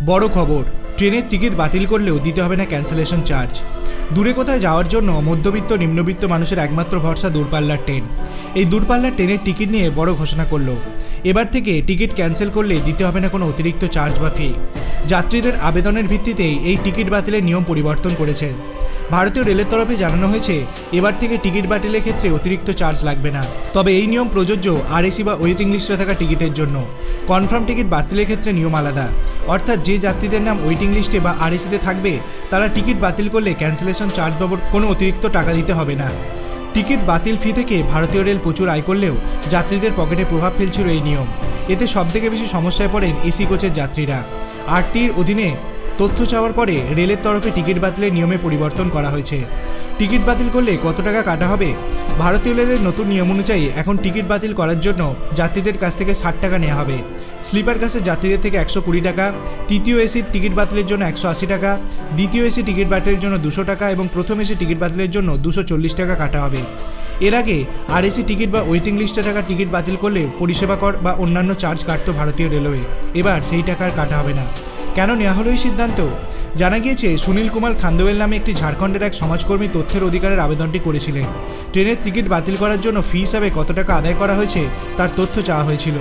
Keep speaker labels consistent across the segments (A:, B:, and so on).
A: বড় খবর, ট্রেনের টিকিট বাতিল করলেও দিতে হবে না ক্যান্সেলেশন চার্জ। দূরে কোথায় যাওয়ার জন্য মধ্যবিত্ত, নিম্নবিত্ত মানুষের একমাত্র ভরসা দূরপাল্লার ট্রেন। এই দূরপাল্লার ট্রেনের টিকিট নিয়ে বড় ঘোষণা করল। এবার থেকে টিকিট ক্যান্সেল করলে দিতে হবে না কোনো অতিরিক্ত চার্জ বা ফি। যাত্রীদের আবেদনের ভিত্তিতেই এই টিকিট বাতিলের নিয়ম পরিবর্তন করেছে। ভারতীয় রেলের তরফে জানানো হয়েছে, এবার থেকে টিকিট বাতিলের ক্ষেত্রে অতিরিক্ত চার্জ লাগবে না। তবে এই নিয়ম প্রযোজ্য আরএসি বা ওয়েটিং লিস্টে থাকা টিকিটের জন্য। কনফার্ম টিকিট বাতিলের ক্ষেত্রে নিয়ম আলাদা। অর্থাৎ যে যাত্রীদের নাম ওয়েটিং লিস্টে বা আরএসিতে থাকবে, তারা টিকিট বাতিল করলে ক্যান্সেলেশন চার্জ বাবদ কোনো অতিরিক্ত টাকা দিতে হবে না। টিকিট বাতিল ফি থেকে ভারতীয় রেল প্রচুর আয় করলেও যাত্রীদের পকেটে প্রভাব ফেলছিল এই নিয়ম। এতে সবথেকে বেশি সমস্যায় পড়েন এসি কোচের যাত্রীরা। আরটির অধীনে তথ্য চাওয়ার পরে রেলের তরফে টিকিট বাতিলের নিয়মে পরিবর্তন করা হয়েছে। টিকিট বাতিল করলে কত টাকা কাটা হবে? ভারতীয় রেলের নতুন নিয়ম অনুযায়ী এখন টিকিট বাতিল করার জন্য যাত্রীদের কাছ থেকে ষাট টাকা নেওয়া হবে। স্লিপার কাছে যাত্রীদের থেকে একশো কুড়ি টাকা, তৃতীয় এসির টিকিট বাতিলের জন্য একশো আশি টাকা, দ্বিতীয় এসি টিকিট বাতিলের জন্য দুশো টাকা এবং প্রথম এসি টিকিট বাতিলের জন্য দুশো চল্লিশ টাকা কাটা হবে। এর আগে আরএসি টিকিট বা ওয়েটিং লিস্টে থাকা টিকিট বাতিল করলে পরিষেবা কর বা অন্যান্য চার্জ কাটতো ভারতীয় রেলওয়ে। এবার সেই টাকা আর কাটা হবে না। কেন নেওয়া হলো এই সিদ্ধান্ত? জানা গিয়েছে, সুনীল কুমার খান্দোয়েল নামে একটি ঝাড়খণ্ডের এক সমাজকর্মী তথ্যের অধিকারের আবেদনটি করেছিলেন। ট্রেনের টিকিট বাতিল করার জন্য ফি হিসাবে কত টাকা আদায় করা হয়েছে, তার তথ্য চাওয়া হয়েছিল।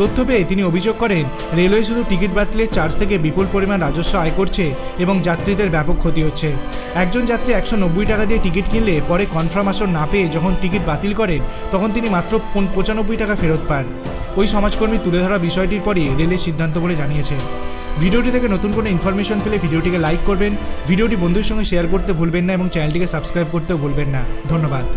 A: তথ্য পেয়ে তিনি অভিযোগ করেন, রেলওয়ে শুধু টিকিট বাতিলের চার্জ থেকে বিপুল পরিমাণ রাজস্ব আয় করছে এবং যাত্রীদের ব্যাপক ক্ষতি হচ্ছে। একজন যাত্রী একশো নব্বই টাকা দিয়ে টিকিট কিনলে পরে কনফার্ম আসন না পেয়ে যখন টিকিট বাতিল করেন, তখন তিনি মাত্র পঁচানব্বই টাকা ফেরত পান। ওই সমাজকর্মী তুলে ধরা বিষয়টির পরই রেলের সিদ্ধান্ত বলে জানিয়েছে। ভিডিওটি থেকে নতুন কোনো ইনফরমেশন পেলে ভিডিওটিকে লাইক করবেন, ভিডিওটি বন্ধুর সঙ্গে শেয়ার করতে ভুলবেন না এবং চ্যানেলটিকে সাবস্ক্রাইব করতেও ভুলবেন না। ধন্যবাদ।